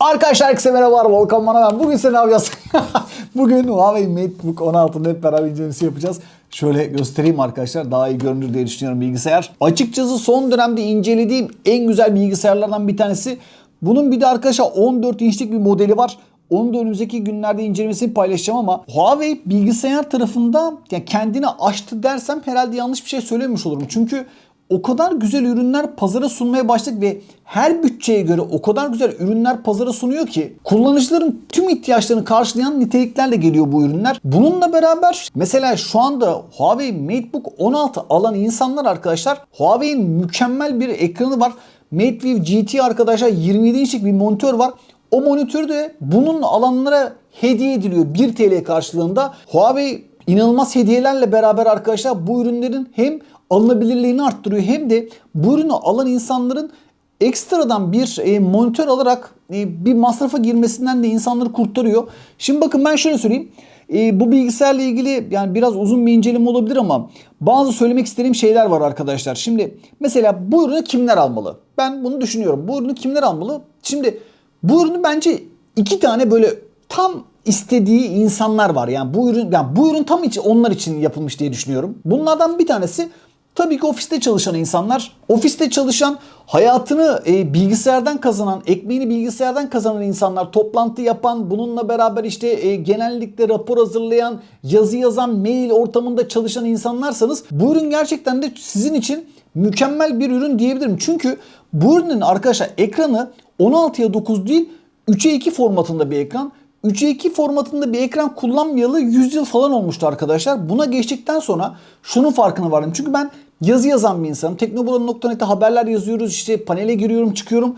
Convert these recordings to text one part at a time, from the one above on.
Arkadaşlar herkese merhabalar. Volkan bana ben. Bugün size ne yapacağız? Bugün Huawei MateBook 16'nın hep beraber incelemesi yapacağız. Şöyle göstereyim arkadaşlar. Daha iyi görünür diye düşünüyorum bilgisayar. Açıkçası son dönemde incelediğim en güzel bilgisayarlardan bir tanesi. Bunun bir de arkadaşlar 14 inçlik bir modeli var. Onu da önümüzdeki günlerde incelemesini paylaşacağım ama Huawei bilgisayar tarafında yani kendini aştı dersem herhalde yanlış bir şey söylemiş olurum. Çünkü o kadar güzel ürünler pazara sunmaya başladık ve her bütçeye göre o kadar güzel ürünler pazara sunuyor ki kullanıcıların tüm ihtiyaçlarını karşılayan niteliklerle geliyor bu ürünler. Bununla beraber mesela şu anda Huawei MateBook 16 alan insanlar arkadaşlar Huawei'in mükemmel bir ekranı var. MateView GT arkadaşlar 27 inçlik bir monitör var. O monitör de bunun alanlara hediye ediliyor 1 TL karşılığında. Huawei inanılmaz hediyelerle beraber arkadaşlar bu ürünlerin hem alınabilirliğini arttırıyor hem de bu ürünü alan insanların ekstradan bir e, monitör alarak e, bir masrafa girmesinden de insanları kurtarıyor. Şimdi bakın ben şöyle söyleyeyim. E, bu bilgisayarla ilgili yani biraz uzun bir inceleme olabilir ama bazı söylemek istediğim şeyler var arkadaşlar. Şimdi mesela bu ürünü kimler almalı? Ben bunu düşünüyorum. Bu ürünü kimler almalı? Şimdi bu ürünü bence iki tane böyle tam istediği insanlar var. Yani bu ürün yani bu ürün tam için onlar için yapılmış diye düşünüyorum. Bunlardan bir tanesi tabii ki ofiste çalışan insanlar. Ofiste çalışan, hayatını e, bilgisayardan kazanan, ekmeğini bilgisayardan kazanan insanlar, toplantı yapan, bununla beraber işte e, genellikle rapor hazırlayan, yazı yazan, mail ortamında çalışan insanlarsanız bu ürün gerçekten de sizin için mükemmel bir ürün diyebilirim. Çünkü bu ürünün arkadaşlar ekranı 16'ya 9 değil 3'e 2 formatında bir ekran. 3'e 2 formatında bir ekran kullanmayalı 100 yıl falan olmuştu arkadaşlar. Buna geçtikten sonra şunun farkına vardım. Çünkü ben yazı yazan bir insanım. Teknobulan.net'te haberler yazıyoruz. işte panele giriyorum çıkıyorum.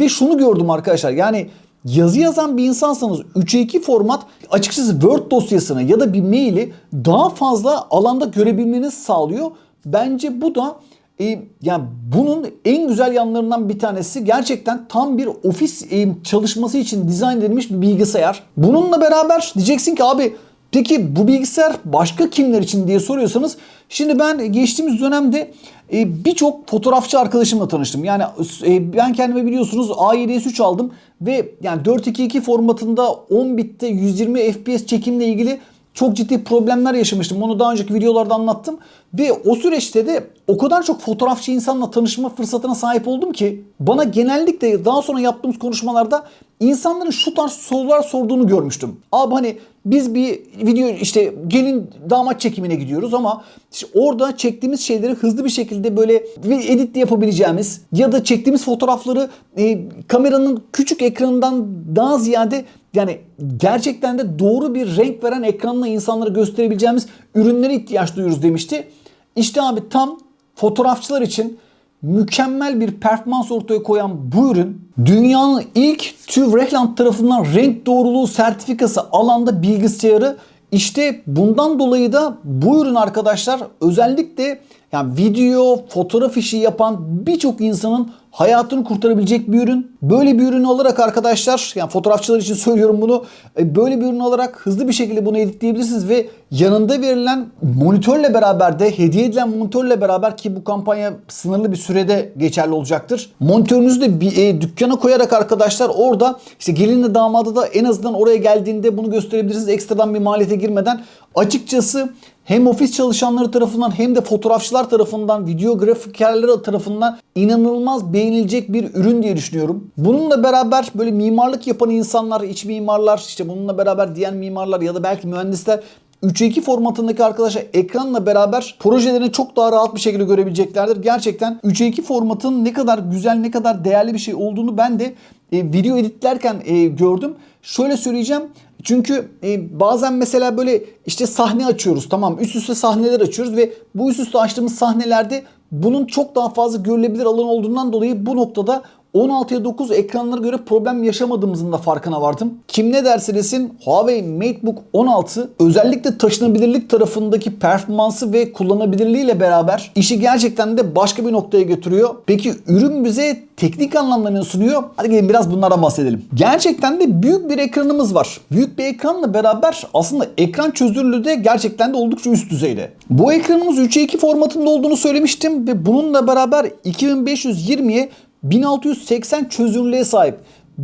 Ve şunu gördüm arkadaşlar. Yani yazı yazan bir insansanız 3'e 2 format açıkçası Word dosyasını ya da bir maili daha fazla alanda görebilmenizi sağlıyor. Bence bu da e, yani bunun en güzel yanlarından bir tanesi gerçekten tam bir ofis e, çalışması için dizayn edilmiş bir bilgisayar. Bununla beraber diyeceksin ki abi peki bu bilgisayar başka kimler için diye soruyorsanız şimdi ben geçtiğimiz dönemde e, birçok fotoğrafçı arkadaşımla tanıştım. Yani e, ben kendime biliyorsunuz A7S3 aldım ve yani 422 formatında 10 bitte 120 FPS çekimle ilgili çok ciddi problemler yaşamıştım. Onu daha önceki videolarda anlattım. Ve o süreçte de o kadar çok fotoğrafçı insanla tanışma fırsatına sahip oldum ki bana genellikle daha sonra yaptığımız konuşmalarda insanların şu tarz sorular sorduğunu görmüştüm. Abi hani biz bir video işte gelin damat çekimine gidiyoruz ama işte orada çektiğimiz şeyleri hızlı bir şekilde böyle editle yapabileceğimiz ya da çektiğimiz fotoğrafları e, kameranın küçük ekranından daha ziyade yani gerçekten de doğru bir renk veren ekranla insanlara gösterebileceğimiz ürünlere ihtiyaç duyuyoruz demişti. İşte abi tam fotoğrafçılar için mükemmel bir performans ortaya koyan bu ürün dünyanın ilk TÜV Rehland tarafından renk doğruluğu sertifikası alanda bilgisayarı işte bundan dolayı da bu ürün arkadaşlar özellikle yani video, fotoğraf işi yapan birçok insanın hayatını kurtarabilecek bir ürün. Böyle bir ürün olarak arkadaşlar yani fotoğrafçılar için söylüyorum bunu. e, Böyle bir ürün olarak hızlı bir şekilde bunu editleyebilirsiniz ve yanında verilen monitörle beraber de hediye edilen monitörle beraber ki bu kampanya sınırlı bir sürede geçerli olacaktır. Monitörünüzü de bir e, dükkana koyarak arkadaşlar orada işte gelinle damadı da en azından oraya geldiğinde bunu gösterebilirsiniz. Ekstradan bir maliyete girmeden. Açıkçası hem ofis çalışanları tarafından hem de fotoğrafçılar tarafından, video grafikerleri tarafından inanılmaz beğenilecek bir ürün diye düşünüyorum. Bununla beraber böyle mimarlık yapan insanlar, iç mimarlar, işte bununla beraber diğer mimarlar ya da belki mühendisler 3'e 2 formatındaki arkadaşlar ekranla beraber projelerini çok daha rahat bir şekilde görebileceklerdir. Gerçekten 3'e 2 formatın ne kadar güzel, ne kadar değerli bir şey olduğunu ben de e, video editlerken e, gördüm. Şöyle söyleyeceğim. Çünkü e, bazen mesela böyle işte sahne açıyoruz tamam üst üste sahneler açıyoruz ve bu üst üste açtığımız sahnelerde bunun çok daha fazla görülebilir alan olduğundan dolayı bu noktada 16'ya 9 ekranlara göre problem yaşamadığımızın da farkına vardım. Kim ne derse desin Huawei MateBook 16 özellikle taşınabilirlik tarafındaki performansı ve kullanabilirliğiyle beraber işi gerçekten de başka bir noktaya götürüyor. Peki ürün bize teknik anlamda ne sunuyor? Hadi gelin biraz bunlardan bahsedelim. Gerçekten de büyük bir ekranımız var. Büyük bir ekranla beraber aslında ekran çözünürlüğü de gerçekten de oldukça üst düzeyde. Bu ekranımız 3'e 2 formatında olduğunu söylemiştim ve bununla beraber 2520'ye 1680 çözünürlüğe sahip.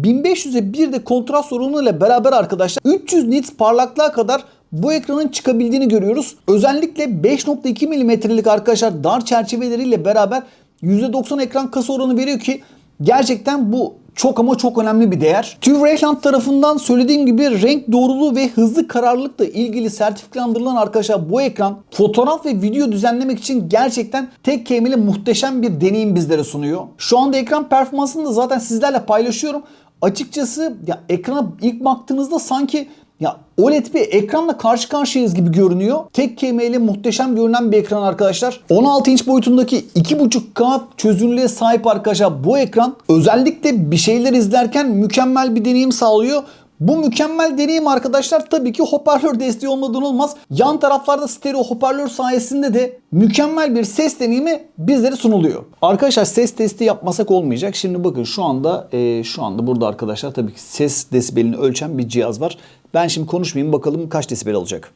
1500'e bir de kontrast sorunuyla beraber arkadaşlar 300 nits parlaklığa kadar bu ekranın çıkabildiğini görüyoruz. Özellikle 5.2 mm'lik arkadaşlar dar çerçeveleriyle beraber %90 ekran kasa oranı veriyor ki gerçekten bu çok ama çok önemli bir değer. TÜV Rayland tarafından söylediğim gibi renk doğruluğu ve hızlı kararlılıkla ilgili sertifikalandırılan arkadaşlar bu ekran fotoğraf ve video düzenlemek için gerçekten tek kelimeyle muhteşem bir deneyim bizlere sunuyor. Şu anda ekran performansını da zaten sizlerle paylaşıyorum. Açıkçası ya ekrana ilk baktığınızda sanki ya OLED bir ekranla karşı karşıyayız gibi görünüyor. Tek kelimeyle muhteşem görünen bir ekran arkadaşlar. 16 inç boyutundaki 2.5K çözünürlüğe sahip arkadaşlar bu ekran özellikle bir şeyler izlerken mükemmel bir deneyim sağlıyor. Bu mükemmel deneyim arkadaşlar tabii ki hoparlör desteği olmadan olmaz. Yan taraflarda stereo hoparlör sayesinde de mükemmel bir ses deneyimi bizlere sunuluyor. Arkadaşlar ses testi yapmasak olmayacak. Şimdi bakın şu anda e, şu anda burada arkadaşlar tabii ki ses desibelini ölçen bir cihaz var. Ben şimdi konuşmayayım bakalım kaç desibel alacak.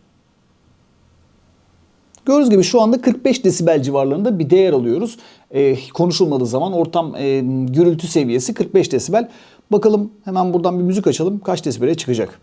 Gördüğünüz gibi şu anda 45 desibel civarlarında bir değer alıyoruz. Ee, konuşulmadığı zaman ortam e, gürültü seviyesi 45 desibel. Bakalım hemen buradan bir müzik açalım. Kaç desibele çıkacak?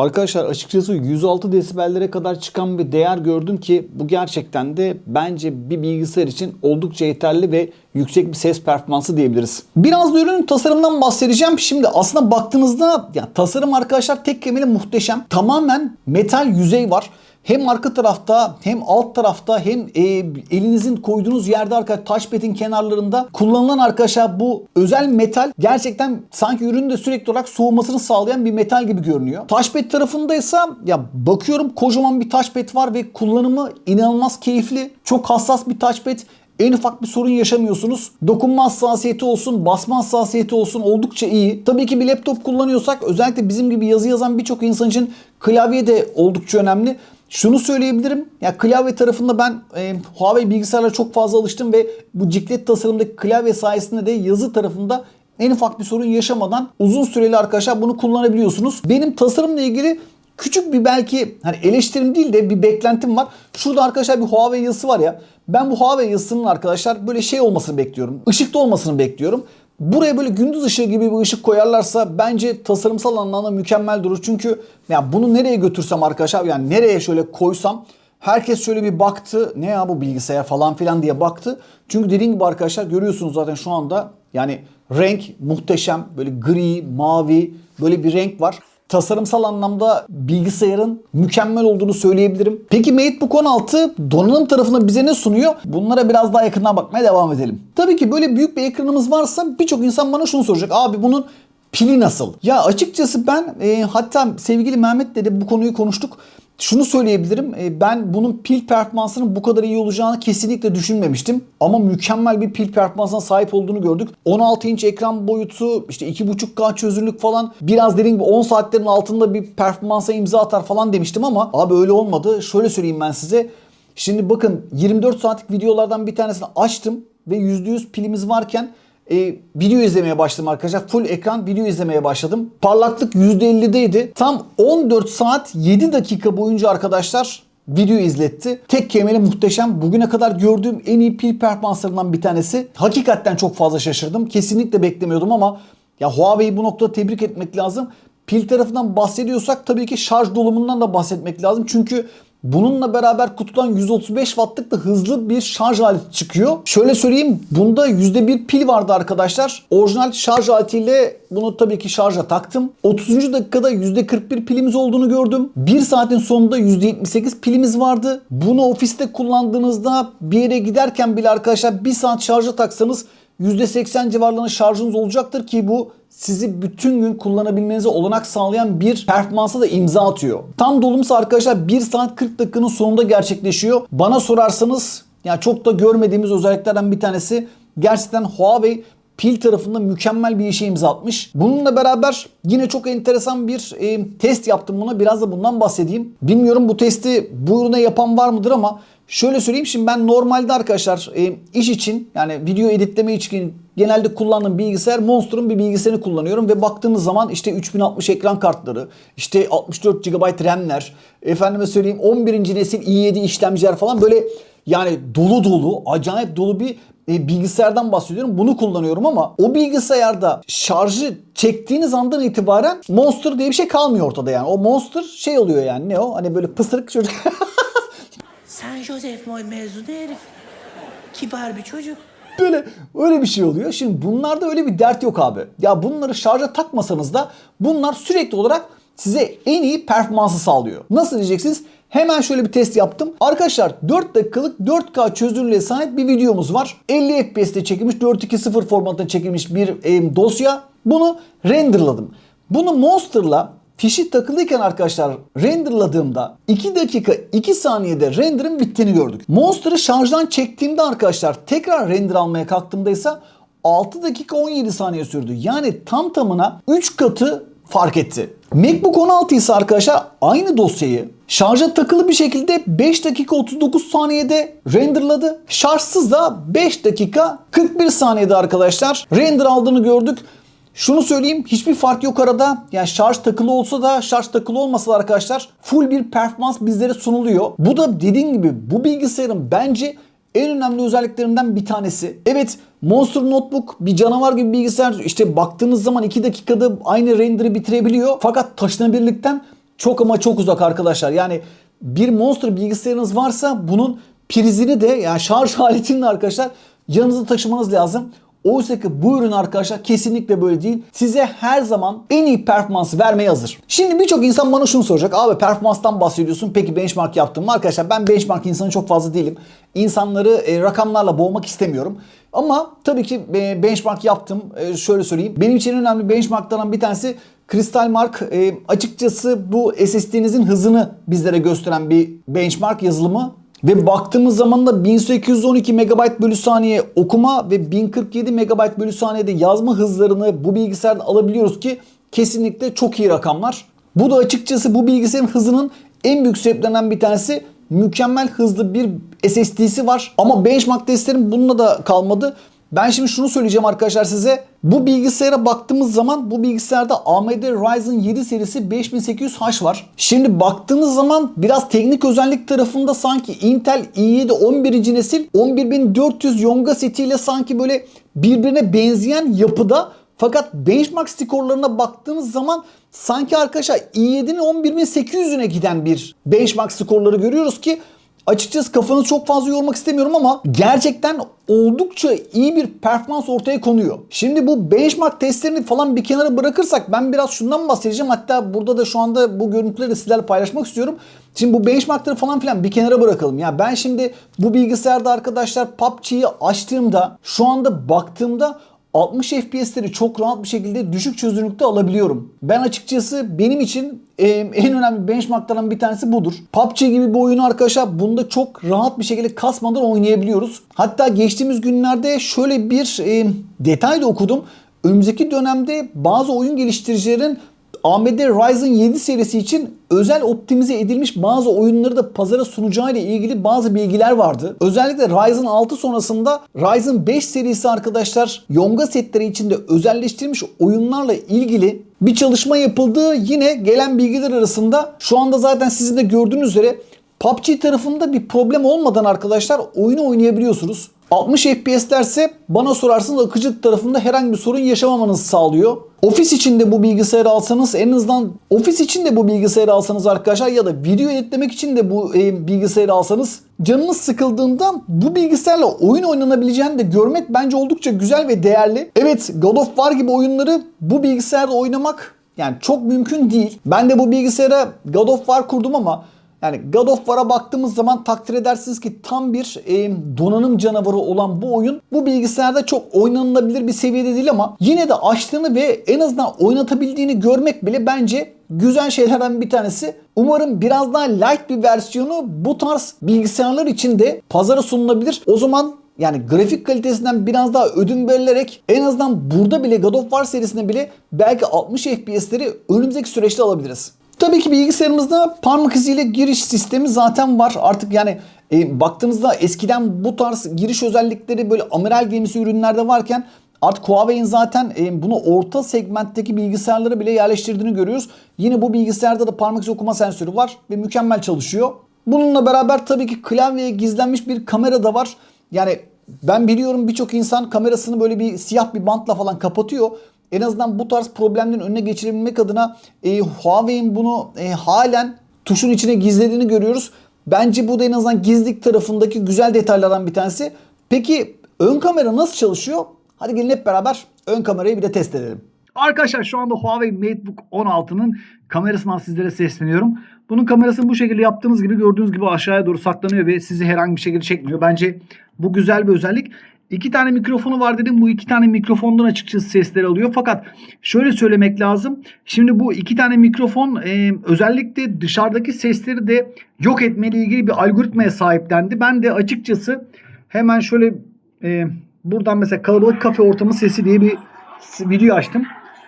Arkadaşlar açıkçası 106 desibellere kadar çıkan bir değer gördüm ki bu gerçekten de bence bir bilgisayar için oldukça yeterli ve yüksek bir ses performansı diyebiliriz. Biraz da ürünün tasarımından bahsedeceğim. Şimdi aslında baktığınızda ya tasarım arkadaşlar tek kelimeyle muhteşem. Tamamen metal yüzey var. Hem arka tarafta hem alt tarafta hem e, elinizin koyduğunuz yerde arkadaşlar touchpad'in kenarlarında kullanılan arkadaşlar bu özel metal gerçekten sanki ürünün de sürekli olarak soğumasını sağlayan bir metal gibi görünüyor. Touchpad tarafındaysa ya bakıyorum kocaman bir touchpad var ve kullanımı inanılmaz keyifli. Çok hassas bir touchpad. En ufak bir sorun yaşamıyorsunuz. Dokunma hassasiyeti olsun, basma hassasiyeti olsun oldukça iyi. Tabii ki bir laptop kullanıyorsak özellikle bizim gibi yazı yazan birçok insan için klavye de oldukça önemli. Şunu söyleyebilirim. Ya klavye tarafında ben e, Huawei bilgisayarlara çok fazla alıştım ve bu ciklet tasarımdaki klavye sayesinde de yazı tarafında en ufak bir sorun yaşamadan uzun süreli arkadaşlar bunu kullanabiliyorsunuz. Benim tasarımla ilgili küçük bir belki hani eleştirim değil de bir beklentim var. Şurada arkadaşlar bir Huawei yazısı var ya. Ben bu Huawei yazısının arkadaşlar böyle şey olmasını bekliyorum. Işıkta olmasını bekliyorum. Buraya böyle gündüz ışığı gibi bir ışık koyarlarsa bence tasarımsal anlamda mükemmel durur. Çünkü ya bunu nereye götürsem arkadaşlar yani nereye şöyle koysam herkes şöyle bir baktı. Ne ya bu bilgisayar falan filan diye baktı. Çünkü dediğim gibi arkadaşlar görüyorsunuz zaten şu anda yani renk muhteşem. Böyle gri, mavi böyle bir renk var tasarımsal anlamda bilgisayarın mükemmel olduğunu söyleyebilirim. Peki MateBook 16 donanım tarafında bize ne sunuyor? Bunlara biraz daha yakından bakmaya devam edelim. Tabii ki böyle büyük bir ekranımız varsa birçok insan bana şunu soracak. Abi bunun pili nasıl? Ya açıkçası ben e, hatta sevgili Mehmet'le de bu konuyu konuştuk. Şunu söyleyebilirim. e, Ben bunun pil performansının bu kadar iyi olacağını kesinlikle düşünmemiştim. Ama mükemmel bir pil performansına sahip olduğunu gördük. 16 inç ekran boyutu, işte 2.5K çözünürlük falan. Biraz dediğim gibi 10 saatlerin altında bir performansa imza atar falan demiştim ama abi öyle olmadı. Şöyle söyleyeyim ben size. Şimdi bakın 24 saatlik videolardan bir tanesini açtım ve %100 pilimiz varken e, video izlemeye başladım arkadaşlar. Full ekran video izlemeye başladım. Parlaklık %50'deydi. Tam 14 saat 7 dakika boyunca arkadaşlar video izletti. Tek kelimeyle muhteşem. Bugüne kadar gördüğüm en iyi pil performanslarından bir tanesi. Hakikaten çok fazla şaşırdım. Kesinlikle beklemiyordum ama ya Huawei'yi bu noktada tebrik etmek lazım. Pil tarafından bahsediyorsak tabii ki şarj dolumundan da bahsetmek lazım. Çünkü Bununla beraber kutudan 135 wattlık da hızlı bir şarj aleti çıkıyor. Şöyle söyleyeyim bunda %1 pil vardı arkadaşlar. Orijinal şarj aletiyle bunu tabii ki şarja taktım. 30. dakikada %41 pilimiz olduğunu gördüm. 1 saatin sonunda %78 pilimiz vardı. Bunu ofiste kullandığınızda bir yere giderken bile arkadaşlar 1 saat şarja taksanız %80 civarlarında şarjınız olacaktır ki bu sizi bütün gün kullanabilmenize olanak sağlayan bir performansa da imza atıyor. Tam dolumsa arkadaşlar 1 saat 40 dakikanın sonunda gerçekleşiyor. Bana sorarsanız ya çok da görmediğimiz özelliklerden bir tanesi gerçekten Huawei pil tarafında mükemmel bir işe imza atmış. Bununla beraber yine çok enteresan bir e, test yaptım buna. Biraz da bundan bahsedeyim. Bilmiyorum bu testi bu ürüne yapan var mıdır ama şöyle söyleyeyim şimdi ben normalde arkadaşlar e, iş için yani video editleme için genelde kullandığım bilgisayar Monster'ın bir bilgisayarını kullanıyorum ve baktığınız zaman işte 3060 ekran kartları, işte 64 GB RAM'ler, efendime söyleyeyim 11. nesil i7 işlemciler falan böyle yani dolu dolu, acayip dolu bir e, bilgisayardan bahsediyorum. Bunu kullanıyorum ama o bilgisayarda şarjı çektiğiniz andan itibaren Monster diye bir şey kalmıyor ortada yani. O Monster şey oluyor yani ne o? Hani böyle pısırık çocuk. Sen Joseph Moy mezunu herif. Kibar bir çocuk. Böyle öyle bir şey oluyor. Şimdi bunlarda öyle bir dert yok abi. Ya bunları şarja takmasanız da bunlar sürekli olarak size en iyi performansı sağlıyor. Nasıl diyeceksiniz? Hemen şöyle bir test yaptım. Arkadaşlar 4 dakikalık 4K çözünürlüğe sahip bir videomuz var. 50 FPS'te çekilmiş 420 formatında çekilmiş bir e, dosya. Bunu renderladım. Bunu Monster'la fişi takılıyken arkadaşlar renderladığımda 2 dakika 2 saniyede render'ın bittiğini gördük. Monster'ı şarjdan çektiğimde arkadaşlar tekrar render almaya kalktığımda ise 6 dakika 17 saniye sürdü. Yani tam tamına 3 katı fark etti. MacBook 16 ise arkadaşlar aynı dosyayı şarja takılı bir şekilde 5 dakika 39 saniyede renderladı. Şarjsız da 5 dakika 41 saniyede arkadaşlar render aldığını gördük. Şunu söyleyeyim hiçbir fark yok arada. Yani şarj takılı olsa da şarj takılı olmasa da arkadaşlar full bir performans bizlere sunuluyor. Bu da dediğim gibi bu bilgisayarın bence en önemli özelliklerinden bir tanesi. Evet Monster Notebook bir canavar gibi bilgisayar. İşte baktığınız zaman 2 dakikada aynı render'ı bitirebiliyor. Fakat taşınabilirlikten çok ama çok uzak arkadaşlar. Yani bir Monster bilgisayarınız varsa bunun prizini de yani şarj aletini de arkadaşlar yanınızda taşımanız lazım. Oysa ki bu ürün arkadaşlar kesinlikle böyle değil. Size her zaman en iyi performansı vermeye hazır. Şimdi birçok insan bana şunu soracak. Abi performanstan bahsediyorsun. Peki benchmark yaptın mı? Arkadaşlar ben benchmark insanı çok fazla değilim. İnsanları e, rakamlarla boğmak istemiyorum. Ama tabii ki e, benchmark yaptım. E, şöyle söyleyeyim. Benim için önemli benchmarklardan bir tanesi Crystal Mark e, açıkçası bu SSD'nizin hızını bizlere gösteren bir benchmark yazılımı. Ve baktığımız zaman da 1812 MB bölü saniye okuma ve 1047 MB bölü saniyede yazma hızlarını bu bilgisayarda alabiliyoruz ki kesinlikle çok iyi rakamlar. Bu da açıkçası bu bilgisayarın hızının en büyük sebeplerinden bir tanesi mükemmel hızlı bir SSD'si var. Ama benchmark testlerim bununla da kalmadı. Ben şimdi şunu söyleyeceğim arkadaşlar size. Bu bilgisayara baktığımız zaman bu bilgisayarda AMD Ryzen 7 serisi 5800H var. Şimdi baktığınız zaman biraz teknik özellik tarafında sanki Intel i7 11. nesil 11400 Yonga setiyle sanki böyle birbirine benzeyen yapıda fakat benchmark skorlarına baktığımız zaman sanki arkadaşlar i7'nin 11800'üne giden bir benchmark skorları görüyoruz ki Açıkçası kafanızı çok fazla yormak istemiyorum ama gerçekten oldukça iyi bir performans ortaya konuyor. Şimdi bu benchmark testlerini falan bir kenara bırakırsak ben biraz şundan bahsedeceğim. Hatta burada da şu anda bu görüntüleri sizlerle paylaşmak istiyorum. Şimdi bu benchmarkları falan filan bir kenara bırakalım. Ya ben şimdi bu bilgisayarda arkadaşlar PUBG'yi açtığımda şu anda baktığımda 60 FPS'leri çok rahat bir şekilde düşük çözünürlükte alabiliyorum. Ben açıkçası benim için en önemli benchmarklardan bir tanesi budur. PUBG gibi bir oyunu arkadaşlar bunda çok rahat bir şekilde kasmadan oynayabiliyoruz. Hatta geçtiğimiz günlerde şöyle bir detay da okudum. Önümüzdeki dönemde bazı oyun geliştiricilerin AMD Ryzen 7 serisi için özel optimize edilmiş bazı oyunları da pazara sunacağı ile ilgili bazı bilgiler vardı. Özellikle Ryzen 6 sonrasında Ryzen 5 serisi arkadaşlar Yonga setleri içinde özelleştirilmiş oyunlarla ilgili bir çalışma yapıldığı yine gelen bilgiler arasında şu anda zaten sizin de gördüğünüz üzere PUBG tarafında bir problem olmadan arkadaşlar oyunu oynayabiliyorsunuz. 60 FPS derse bana sorarsanız akıcılık tarafında herhangi bir sorun yaşamamanızı sağlıyor. Ofis içinde bu bilgisayarı alsanız en azından ofis içinde bu bilgisayarı alsanız arkadaşlar ya da video editlemek için de bu e, bilgisayarı alsanız canınız sıkıldığında bu bilgisayarla oyun oynanabileceğini de görmek bence oldukça güzel ve değerli. Evet God of War gibi oyunları bu bilgisayarda oynamak yani çok mümkün değil. Ben de bu bilgisayara God of War kurdum ama yani God of War'a baktığımız zaman takdir edersiniz ki tam bir e, donanım canavarı olan bu oyun bu bilgisayarda çok oynanılabilir bir seviyede değil ama yine de açtığını ve en azından oynatabildiğini görmek bile bence güzel şeylerden bir tanesi. Umarım biraz daha light bir versiyonu bu tarz bilgisayarlar için de pazara sunulabilir. O zaman yani grafik kalitesinden biraz daha ödün verilerek en azından burada bile God of War serisinde bile belki 60 FPS'leri önümüzdeki süreçte alabiliriz. Tabii ki bilgisayarımızda parmak iziyle giriş sistemi zaten var. Artık yani e, baktığımızda eskiden bu tarz giriş özellikleri böyle amiral gemisi ürünlerde varken artık Huawei'in zaten e, bunu orta segmentteki bilgisayarlara bile yerleştirdiğini görüyoruz. Yine bu bilgisayarda da parmak izi okuma sensörü var ve mükemmel çalışıyor. Bununla beraber tabii ki klavyeye gizlenmiş bir kamera da var. Yani ben biliyorum birçok insan kamerasını böyle bir siyah bir bantla falan kapatıyor. En azından bu tarz problemlerin önüne geçirebilmek adına e, Huawei'in bunu e, halen tuşun içine gizlediğini görüyoruz. Bence bu da en azından gizlilik tarafındaki güzel detaylardan bir tanesi. Peki ön kamera nasıl çalışıyor? Hadi gelin hep beraber ön kamerayı bir de test edelim. Arkadaşlar şu anda Huawei MateBook 16'nın kamerasından sizlere sesleniyorum. Bunun kamerasını bu şekilde yaptığınız gibi gördüğünüz gibi aşağıya doğru saklanıyor ve sizi herhangi bir şekilde çekmiyor. Bence bu güzel bir özellik. İki tane mikrofonu var dedim. Bu iki tane mikrofondan açıkçası sesler alıyor. Fakat şöyle söylemek lazım. Şimdi bu iki tane mikrofon e, özellikle dışarıdaki sesleri de yok etmeyle ilgili bir algoritmaya sahiplendi. Ben de açıkçası hemen şöyle e, buradan mesela kalabalık kafe ortamı sesi diye bir video açtım.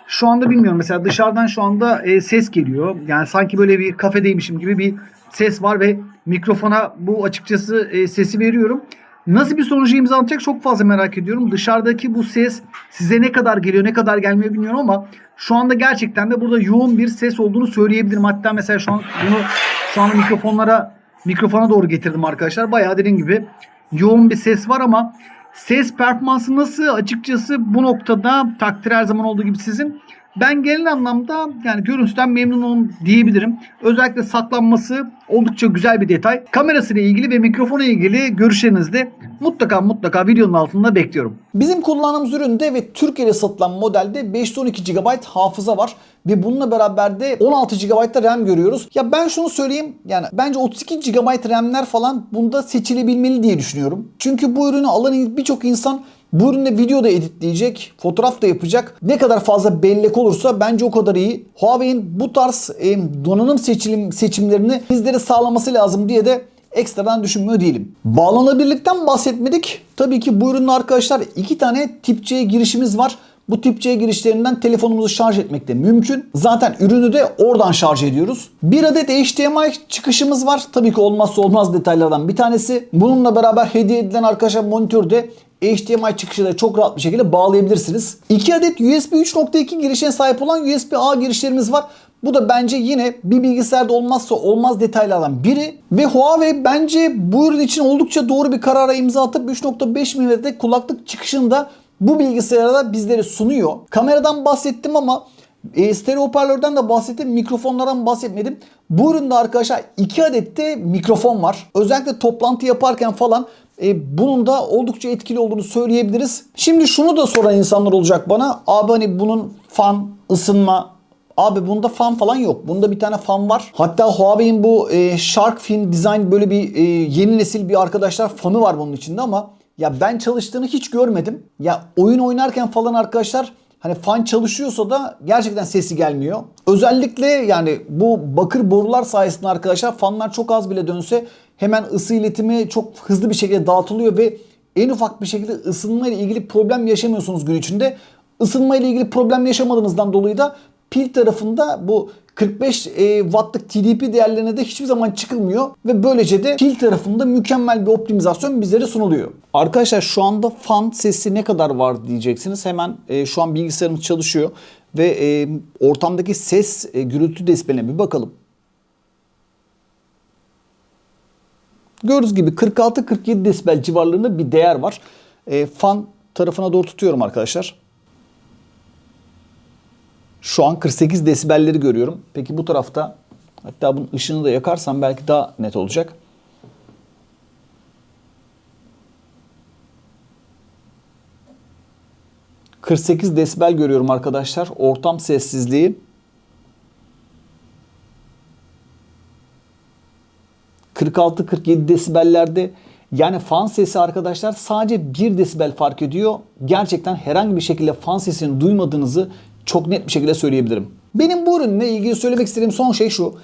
Şu anda bilmiyorum mesela dışarıdan şu anda e, ses geliyor. Yani sanki böyle bir kafedeymişim gibi bir ses var ve mikrofona bu açıkçası e, sesi veriyorum. Nasıl bir sonucu imza atacak çok fazla merak ediyorum. Dışarıdaki bu ses size ne kadar geliyor ne kadar gelmiyor bilmiyorum ama şu anda gerçekten de burada yoğun bir ses olduğunu söyleyebilirim. Hatta mesela şu an bunu şu an mikrofonlara mikrofona doğru getirdim arkadaşlar. Bayağı dediğim gibi yoğun bir ses var ama ses performansı nasıl açıkçası bu noktada takdir her zaman olduğu gibi sizin. Ben genel anlamda yani görüntüden memnunum diyebilirim. Özellikle saklanması oldukça güzel bir detay. Kamerasıyla ilgili ve mikrofona ilgili görüşlerinizi de mutlaka mutlaka videonun altında bekliyorum. Bizim kullandığımız üründe ve Türkiye'de satılan modelde 512 GB hafıza var. Ve bununla beraber de 16 GB da RAM görüyoruz. Ya ben şunu söyleyeyim yani bence 32 GB RAM'ler falan bunda seçilebilmeli diye düşünüyorum. Çünkü bu ürünü alan birçok insan bu üründe video da editleyecek, fotoğraf da yapacak. Ne kadar fazla bellek olursa bence o kadar iyi. Huawei'in bu tarz e, donanım seçilim seçimlerini bizlere sağlaması lazım diye de ekstradan düşünmüyor değilim. Bağlanabilirlikten bahsetmedik. Tabii ki bu ürünün arkadaşlar iki tane tip C girişimiz var. Bu tip C girişlerinden telefonumuzu şarj etmek de mümkün. Zaten ürünü de oradan şarj ediyoruz. Bir adet HDMI çıkışımız var. Tabii ki olmazsa olmaz detaylardan bir tanesi. Bununla beraber hediye edilen arkadaşlar monitörde HDMI çıkışıyla çok rahat bir şekilde bağlayabilirsiniz. 2 adet USB 3.2 girişine sahip olan USB-A girişlerimiz var. Bu da bence yine bir bilgisayarda olmazsa olmaz detaylardan biri. Ve Huawei bence bu ürün için oldukça doğru bir karara imza atıp 3.5 mm kulaklık çıkışını da bu bilgisayarda bizlere sunuyor. Kameradan bahsettim ama e, stereo hoparlörden de bahsettim. Mikrofonlardan bahsetmedim. Bu üründe arkadaşlar 2 adet de mikrofon var. Özellikle toplantı yaparken falan e, bunun da oldukça etkili olduğunu söyleyebiliriz. Şimdi şunu da soran insanlar olacak bana. Abi hani bunun fan, ısınma, Abi bunda fan falan yok. Bunda bir tane fan var. Hatta Huawei'in bu e, Shark Fin Design böyle bir e, yeni nesil bir arkadaşlar fanı var bunun içinde ama ya ben çalıştığını hiç görmedim. Ya oyun oynarken falan arkadaşlar hani fan çalışıyorsa da gerçekten sesi gelmiyor. Özellikle yani bu bakır borular sayesinde arkadaşlar fanlar çok az bile dönse hemen ısı iletimi çok hızlı bir şekilde dağıtılıyor ve en ufak bir şekilde ısınma ile ilgili problem yaşamıyorsunuz gün içinde. Isınma ile ilgili problem yaşamadığınızdan dolayı da pil tarafında bu 45 e, wattlık TDP değerlerine de hiçbir zaman çıkılmıyor ve böylece de pil tarafında mükemmel bir optimizasyon bizlere sunuluyor. Arkadaşlar şu anda fan sesi ne kadar var diyeceksiniz. Hemen e, şu an bilgisayarımız çalışıyor ve e, ortamdaki ses e, gürültü desibeline bir bakalım. Gördüğünüz gibi 46-47 desibel civarlarında bir değer var. E, fan tarafına doğru tutuyorum arkadaşlar. Şu an 48 desibelleri görüyorum. Peki bu tarafta hatta bunun ışığını da yakarsam belki daha net olacak. ...48 desibel görüyorum arkadaşlar. Ortam sessizliği. 46-47 desibellerde yani fan sesi arkadaşlar sadece 1 desibel fark ediyor. Gerçekten herhangi bir şekilde fan sesini duymadığınızı çok net bir şekilde söyleyebilirim. Benim bu ürünle ilgili söylemek istediğim son şey şu.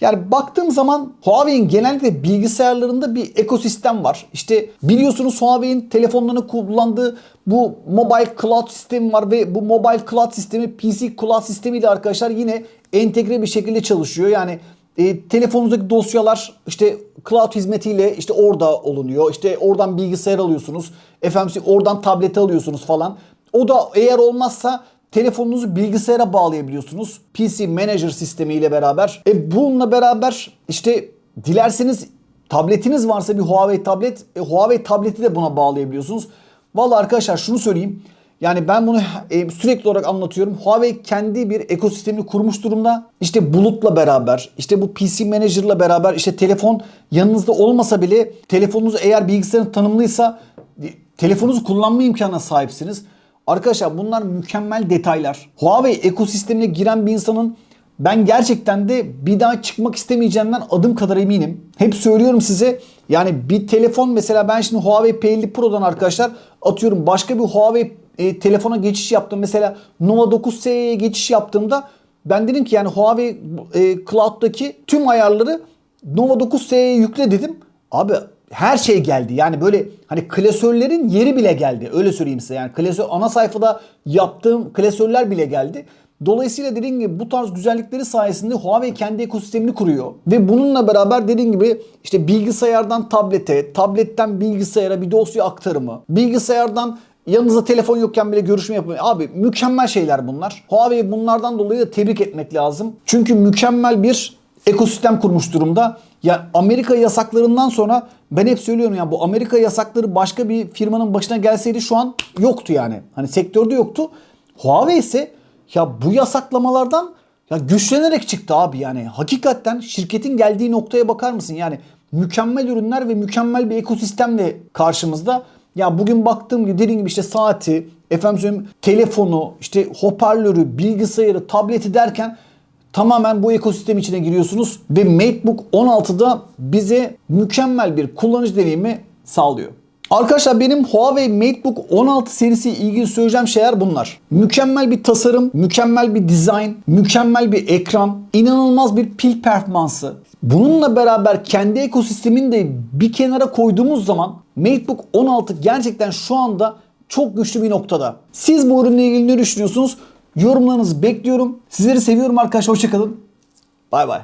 Yani baktığım zaman Huawei'in genellikle bilgisayarlarında bir ekosistem var. İşte biliyorsunuz Huawei'in telefonlarını kullandığı bu mobile cloud sistemi var ve bu mobile cloud sistemi PC cloud sistemiyle arkadaşlar yine entegre bir şekilde çalışıyor. Yani e, telefonunuzdaki dosyalar işte cloud hizmetiyle işte orada olunuyor. İşte oradan bilgisayar alıyorsunuz. Efendim oradan tableti alıyorsunuz falan. O da eğer olmazsa telefonunuzu bilgisayara bağlayabiliyorsunuz. PC Manager sistemiyle beraber. E bununla beraber işte dilerseniz tabletiniz varsa bir Huawei tablet, e, Huawei tableti de buna bağlayabiliyorsunuz. Vallahi arkadaşlar şunu söyleyeyim. Yani ben bunu e, sürekli olarak anlatıyorum. Huawei kendi bir ekosistemini kurmuş durumda. İşte bulutla beraber, işte bu PC Manager'la beraber işte telefon yanınızda olmasa bile telefonunuz eğer bilgisayarın tanımlıysa e, telefonunuzu kullanma imkanına sahipsiniz. Arkadaşlar bunlar mükemmel detaylar. Huawei ekosistemine giren bir insanın ben gerçekten de bir daha çıkmak istemeyeceğinden adım kadar eminim. Hep söylüyorum size yani bir telefon mesela ben şimdi Huawei P50 Pro'dan arkadaşlar atıyorum başka bir Huawei e, telefona geçiş yaptım. Mesela Nova 9S'ye geçiş yaptığımda ben dedim ki yani Huawei e, Cloud'daki tüm ayarları Nova 9S'ye yükle dedim. Abi her şey geldi. Yani böyle hani klasörlerin yeri bile geldi. Öyle söyleyeyim size. Yani klasör ana sayfada yaptığım klasörler bile geldi. Dolayısıyla dediğim gibi bu tarz güzellikleri sayesinde Huawei kendi ekosistemini kuruyor. Ve bununla beraber dediğim gibi işte bilgisayardan tablete, tabletten bilgisayara bir dosya aktarımı, bilgisayardan yanınızda telefon yokken bile görüşme yapıyor. Abi mükemmel şeyler bunlar. Huawei bunlardan dolayı da tebrik etmek lazım. Çünkü mükemmel bir ekosistem kurmuş durumda. Ya Amerika yasaklarından sonra ben hep söylüyorum ya bu Amerika yasakları başka bir firmanın başına gelseydi şu an yoktu yani. Hani sektörde yoktu. Huawei ise ya bu yasaklamalardan ya güçlenerek çıktı abi yani. Hakikaten şirketin geldiği noktaya bakar mısın? Yani mükemmel ürünler ve mükemmel bir ekosistemle karşımızda. Ya bugün baktığım gibi dediğim gibi işte saati, efendim telefonu, işte hoparlörü, bilgisayarı, tableti derken tamamen bu ekosistem içine giriyorsunuz ve MateBook 16'da bize mükemmel bir kullanıcı deneyimi sağlıyor. Arkadaşlar benim Huawei MateBook 16 serisi ilgili söyleyeceğim şeyler bunlar. Mükemmel bir tasarım, mükemmel bir dizayn, mükemmel bir ekran, inanılmaz bir pil performansı. Bununla beraber kendi ekosistemini de bir kenara koyduğumuz zaman MateBook 16 gerçekten şu anda çok güçlü bir noktada. Siz bu ürünle ilgili ne düşünüyorsunuz? Yorumlarınızı bekliyorum. Sizleri seviyorum arkadaşlar. Hoşçakalın. Bay bay.